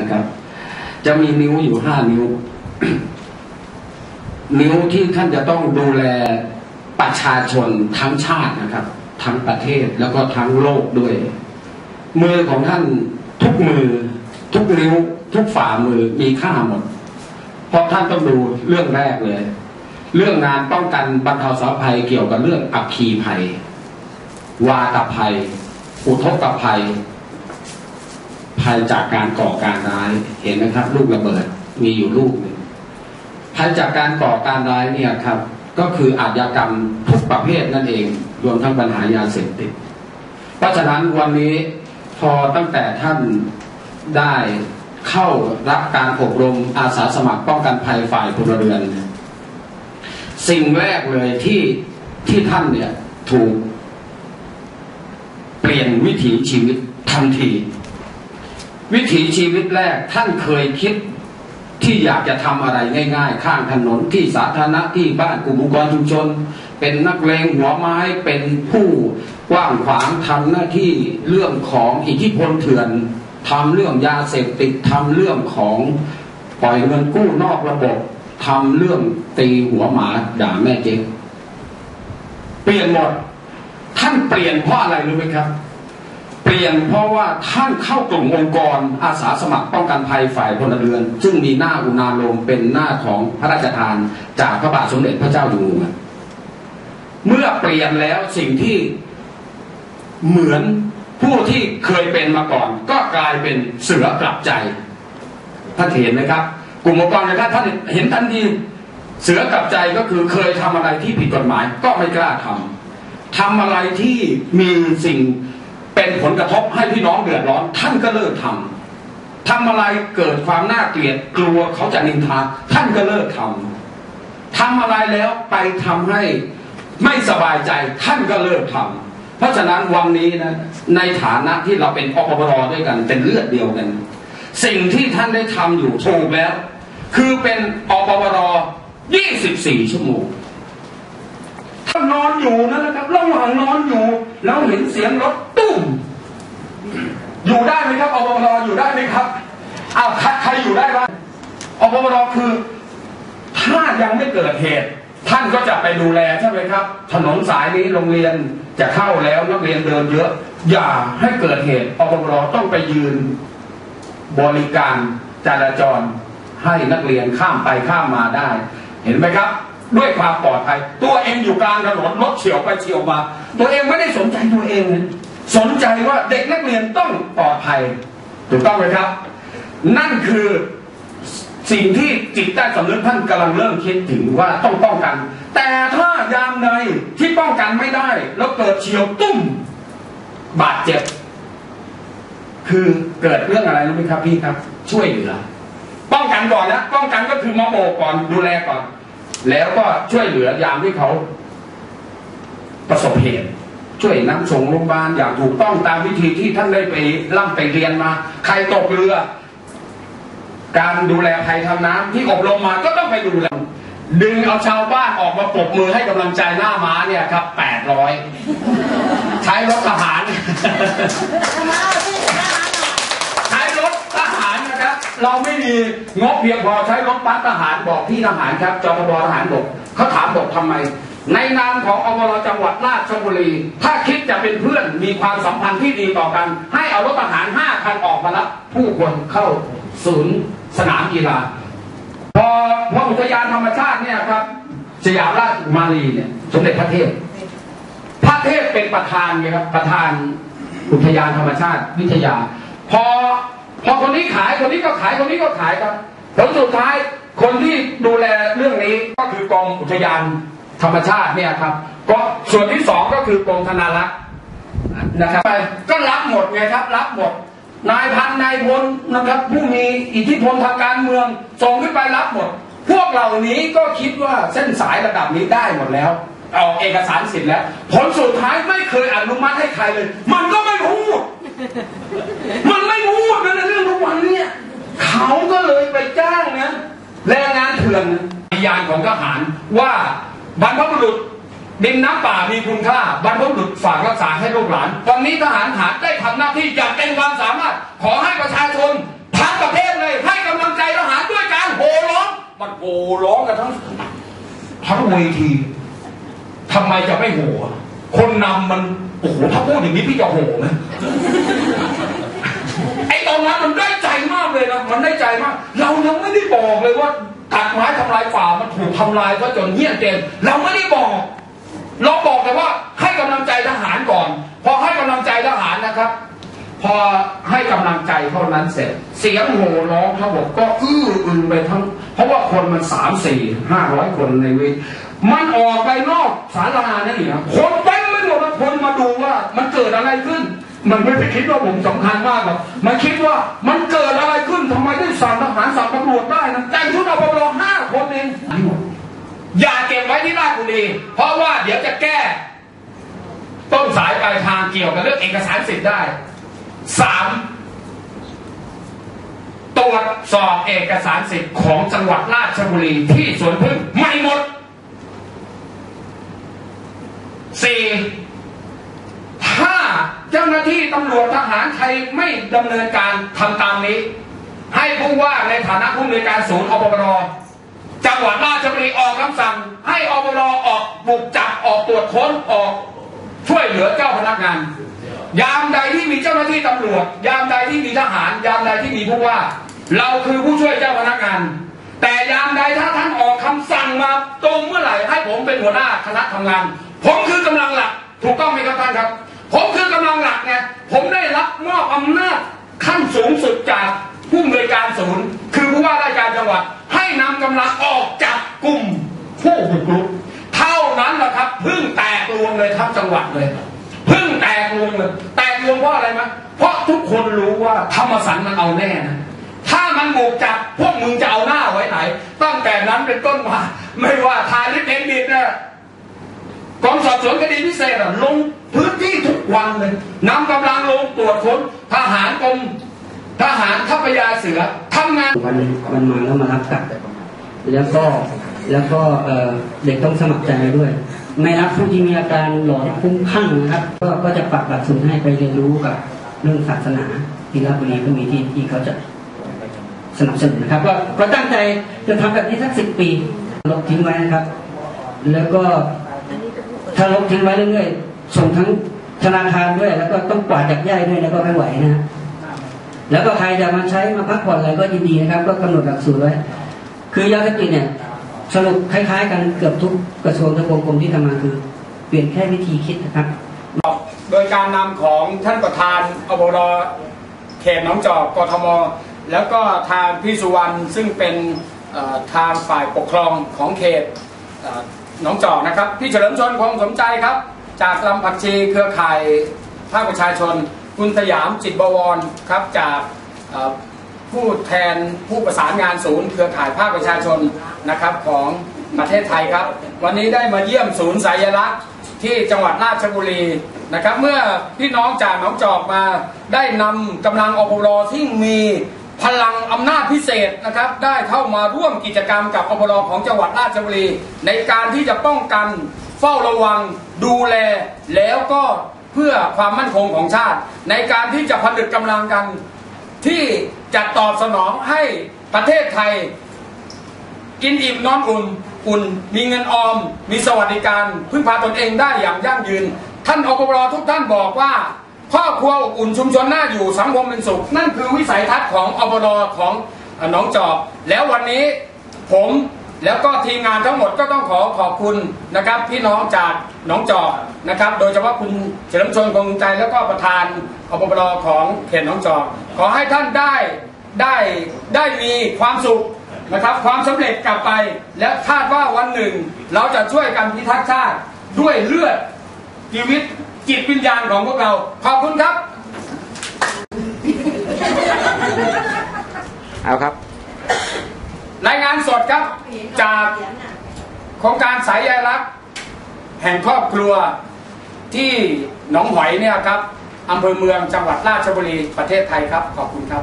นะครับ จะมีนิ้วอยู่ห้านิ้ว นิ้วที่ท่านจะต้องดูแลประชาชนทั้งชาตินะครับ ทั้งประเทศแล้วก็ทั้งโลกด้วย มือของท่านทุกมือ ทุกนิ้ว ทุกฝ่ามือมีค่าหมด เพราะท่านต้องดูเรื่องแรกเลย เรื่องงานป้องกันบรรเทาสาธารณภัยเกี่ยวกับเรื่องอัคคีภัย วาตภัย อุทกภัย ภัยจากการก่อการร้ายเห็นไหมครับ ลูกระเบิดมีอยู่ลูกหนึ่งภัยจากการก่อการร้ายเนี่ยครับ ก็คืออาชญากรรมทุกประเภทนั่นเอง รวมทั้งปัญหายาเสพติด เพราะฉะนั้นวันนี้พอตั้งแต่ท่านได้เข้ารับการอบรมอาสาสมัครป้องกันภัยฝ่ายพลเรือน สิ่งแรกเลยที่ที่ท่านเนี่ยถูกเปลี่ยนวิถีชีวิตทันที วิถีชีวิตแรกท่านเคยคิดที่อยากจะทำอะไรง่าย ๆ ข้างถนนที่สาธารณะที่บ้านกลุ่มองค์กรชุมชน เป็นนักเลงหัวไม้เป็นผู้กว้างขวางทำหน้าที่เรื่องของอิทธิพลเถื่อนทำเรื่องยาเสพติดทำเรื่องของปล่อยเงินกู้นอกระบบทำเรื่องตีหัวหมาด่าแม่เจ๊เปลี่ยนหมดท่านเปลี่ยนเพราะอะไรรู้ไหมครับ ปลี่ยนเพราะว่าท่านเข้ากลุ่มองค์กรอาสาสมัครป้องกันภัยฝ่ายพลเรือน ซึ่งมีหน้าอุณาโลมเป็นหน้าของพระราชทาน จากพระบาทสมเด็จพระเจ้าอยู่หัวเมื่อเปลี่ยนแล้วสิ่งที่เหมือนผู้ที่เคยเป็นมาก่อน ก็กลายเป็นเสือกลับใจท่านเห็นไหมครับ กลุ่มองค์กรนะครับท่านเห็นทันทีเสือกลับใจก็คือเคยทำอะไรที่ผิดกฎหมาย ก็ไม่กล้าทำทำอะไรที่มีสิ่ง เป็นผลกระทบให้พี่น้องเดือดร้อน ท่านก็เลิกทำทำอะไรเกิดความน่าเกลียดกลัวเขาจะนินทา ท่านก็เลิกทำทำอะไรแล้วไปทำให้ไม่สบายใจท่านก็เลิกทำเพราะฉะนั้นวันนี้นะในฐานะที่เราเป็นอปปรด้วยกัน เป็นเลือดเดียวกัน สิ่งที่ท่านได้ทำอยู่ถูกแล้ว คือเป็นอปปร24 ชั่วโมงถ้านอนอยู่นั่นนะครับระหว่างนอนอยู่ แล้วเห็นเสียงรถตุ้ม อยู่ได้ไหมครับอปปรอยู่ได้ไหมครับอ้าวใครอยู่ได้บ้างอปปรคือ ถ้ายังไม่เกิดเหตุ ท่านก็จะไปดูแลใช่ไหมครับ ถนนสายนี้โรงเรียนจะเข้าแล้วนักเรียนเดินเยอะ อย่าให้เกิดเหตุอปปรต้องไปยืน บริการจราจรให้นักเรียนข้ามไปข้ามมาได้ เห็นไหมครับ ด้วยความปลอดภัย ตัวเองอยู่กลางถนนรถเฉียวไปเฉียวมา ตัวเองไม่ได้สนใจตัวเอง สนใจว่าเด็กนักเรียนต้องปลอดภัยถูกต้องไหมครับ นั่นคือสิ่งที่จิตใต้สำนึกท่านกำลังเริ่มคิดถึงว่าต้องป้องกัน แต่ถ้ายามใดที่ป้องกันไม่ได้ แล้วเกิดเฉียวตุ้มบาดเจ็บ คือเกิดเรื่องอะไรรู้ไหมครับพี่ครับ ช่วยเหลือป้องกันก่อนนะป้องกันก็คือมาโบกก่อนดูแลก่อน แล้วก็ช่วยเหลือยามที่เขาประสบเหตุ ช่วยนำส่งโรงพยาบาลอย่างถูกต้องตามวิธีที่ท่านได้ไปร่ำไปเรียนมา ใครตกเรือ การดูแลภัยทางน้ำที่อบรมมาก็ต้องไปดูแลดึงเอาชาวบ้านออกมาปรบมือให้กำลังใจหน้าม้าเนี่ยครับแปดร้อยใช้รถทหาร ใช้รถทหารนะครับ เราไม่มีงบเพียงพอใช้รถบัสทหารบอกพี่ทหารครับจอมบทหารบอกเขาถามบอกทำไม ในนามของอบรจังหวัดราชบุรี ถ้าคิดจะเป็นเพื่อนมีความสัมพันธ์ที่ดีต่อกัน ให้เอารถทหารห้าคันออกมารับผู้คนเข้าศูนย์สนามกีฬา พอพออุทยานธรรมชาติเนี่ยครับสยามราชกุมารีเนี่ยสมเด็จพระเทพพระเทพเป็นประธานไงครับประธานอุทยานธรรมชาติวิทยา พอพอคนนี้ขายคนนี้ก็ขายคนนี้ก็ขายครับผลสุดท้ายคนที่ดูแลเรื่องนี้ก็คือกรมอุทยาน ธรรมชาติเนี่ยครับก็ส่วนที่สองก็คือกรมธนารักษ์นะครับก็รับหมดไงครับ รับหมด นายพันนายพลนะครับผู้มีอิทธิพลทางการเมืองส่งขึ้นไปรับหมด พวกเหล่านี้ก็คิดว่าเส้นสายระดับนี้ได้หมดแล้วออกเอกสารสิทธิ์แล้ว ผลสุดท้ายไม่เคยอนุมัติให้ใครเลย มันก็ไม่พูด มันไม่พูดนะในเรื่องทุกวันเนี่ยเขาก็เลยไปจ้างนะแรงงานเถื่อนพยานของทหารว่า บรรพบุรุษดินน้ำป่ามีคุณค่าบรรพบุรุษฝากรักษาให้ลูกหลาน วันนี้ทหารหารได้ทำหน้าที่อย่างเต็มความสามารถ ขอให้ประชาชนทั้งประเทศเลย ให้กำลังใจทหารด้วยการโห่ร้องมันโห่ร้องกันทั้งทั้งเวทีทำไมจะไม่โห่คนนำมันโอ้โหถ้าพูดอย่างนี้พี่จะโห่ไหมไอ้ตอนนั้นมันได้ใจมากเลยนะมันได้ใจมาก เรายังไม่ได้บอกเลยว่า ตัดไม้ทำลายป่ามันถูกทำลายซะจนเหี้ยนเจนเราไม่ได้บอก เราบอกแต่ว่าให้กำลังใจทหารก่อน พอให้กำลังใจทหารนะครับ พอให้กำลังใจเท่านั้นเสร็จ เสียงโห่ร้องทั้งหมดก็อื้ออึงไปทั้ง เพราะว่าคนมันสามสี่ห้าร้อยคนในวทมันออกไปนอกศาลานั่นเองคนเต็มไม่หมดคนมาดูว่ามันเกิดอะไรขึ้นมันไม่ได้คิดว่าผมสำคัญมากหรอกมันคิดว่ามันเกิดอะไรขึ้นทำไมได้สั่งทหารสั่งตำรวจได้นะแต่งชุดอปรห้าคนเอง อย่าเก็บไว้ที่ราชบุรี เพราะว่าเดี๋ยวจะแก้ต้นสายปลายทางเกี่ยวกับเรื่องเอกสารสิทธิ์ได้สามตรวจสอบเอกสารสิทธิ์ของจังหวัดราชบุรีที่สวนพึ่งไม่หมดสี่ถ้าเจ้าหน้าที่ตำรวจทหารไทยไม่ดำเนินการทำตามนี้ ให้ผู้ว่าในฐานะผู้อำนวยการศูนย์อปปรจังหวัดราชบุรีออกคำสั่ง ให้อปรอออกบุกจับออกตรวจค้นออกช่วยเหลือเจ้าพนักงาน ยามใดที่มีเจ้าหน้าที่ตำรวจ ยามใดที่มีทหาร ยามใดที่มีผู้ว่า เราคือผู้ช่วยเจ้าพนักงาน แต่ยามใดถ้าท่านออกคำสั่งมาตรงเมื่อไหร่ให้ผมเป็นหัวหน้าคณะทำงาน ผมคือกำลังหลักถูกต้องไหมครับท่านครับ ผมคือกำลังหลักไงผมได้รับมอบอำนาจขั้นสูงสุดจากผู้อำนวยการศูนย์ คือผู้ว่าราชการจังหวัด ให้นำกำลังออกจับกลุ่มู้บุกรุกเท่านั้นแหละครับพึ่งแตกรวมเลยทั้งจังหวัดเลยพึ่งแตกรวมเลยแตกรวมเพราะอะไรไหมเพราะทุกคนรู้ว่าธรรมสันมันเอาแน่นะถ้ามันบุกจับพวกมึงจะเอาหน้าไว้ไหน ตั้งแต่นั้นเป็นต้นมาไม่ว่าทายลิปเอ็นบีเนี่ยกองสอบสวนคดีพิเศษอะลงพื้นที่ทุกวันเลยนำกำลังลงตรวจค้นทหารกรมทหารทัพยาเสือทำงานวันวันมาแล้วมารับกลับแล้วก็ แล้วก็เด็กต้องสมัครใจด้วย ไม่รับผู้ที่มีอาการหลอนคุ้มคลั่งนะครับ ก็ก็จะปักหลักสูตรให้ไปเรียนรู้กับเรื่องศาสนาที่ราชบุรีก็มีที่ที่เขาจะสนับสนุนนะครับ ก็ก็ตั้งใจจะทำแบบนี้สักสิบปีลบทิ้งไว้นะครับ แล้วก็ถ้าลบทิ้งไว้เรื่อยๆส่งทั้งธนาคารด้วย แล้วก็ต้องกวาดจากย่ายด้วยแล้วก็ไม่ไหวนะแล้วก็ใครจะมาใช้มาพักผ่อนอะไรก็ยินดีนะครับ ก็กำหนดหลักสูตรไว้ คือยาเสพติดเนี่ย สรุปคล้าย ๆ กันเกือบทุกกระทรวงทบวงกรมที่ทำมาคือ เปลี่ยนแค่วิธีคิดนะครับ โดยการนำของท่านประธานอบรเขตหนองจอกกทม แล้วก็ทางพี่สุวรรณซึ่งเป็นเอ่อทางฝ่ายปกครองของเขตเอ่อหนองจอกนะครับ พี่เฉลิมชนคงสมใจครับ จากลำผักชีเครือข่ายภาคประชาชน คุณสยามจิตบวรครับจาก ผู้แทนผู้ประสานงานศูนย์เครือข่ายภาคประชาชนนะครับของประเทศไทยครับ วันนี้ได้มาเยี่ยมศูนย์สายลักษณ์ที่จังหวัดราชบุรีนะครับ เมื่อพี่น้องจากหนองจอกมาได้นำกำลังอปรที่มีพลังอำนาจพิเศษนะครับ ได้เข้ามาร่วมกิจกรรมกับอปรของจังหวัดราชบุรี ในการที่จะป้องกันเฝ้าระวังดูแลแล้วก็เพื่อความมั่นคงของชาติ ในการที่จะผนึกกำลังกันที่ จะตอบสนองให้ประเทศไทย กินอิ่มนอนอุ่นอุ่น มีเงินออม มีสวัสดิการ พึ่งพาตนเองได้อย่างยั่งยืน ท่านอบรทุกท่านบอกว่าครอบครัวอบอุ่นชุมชนน่าอยู่สังคมเป็นสุข นั่นคือวิสัยทัศน์ของอบรของเอ่อหนองจอกแล้ววันนี้ผม แล้วก็ทีมงานทั้งหมดก็ต้องขอขอบคุณนะครับพี่น้องจากหนองจอกนะครับ โดยเฉพาะคุณเฉลิมชนคงใจแล้วก็ประธานอปปรของเขตหนองจอก ขอให้ท่านได้ได้ได้มีความสุขนะครับ ความสำเร็จกลับไป และคาดว่าวันหนึ่ง เราจะช่วยกันพิทักษ์ชาติด้วยเลือดชีวิตจิตวิญญาณของพวกเรา ขอบคุณครับ เอาครับ สดครับจากโครงการสายใยรัก แห่งครอบครัวที่หนองหอยเนี่ยครับอำเภอเมืองจังหวัดราชบุรีประเทศไทยครับ ขอบคุณครับ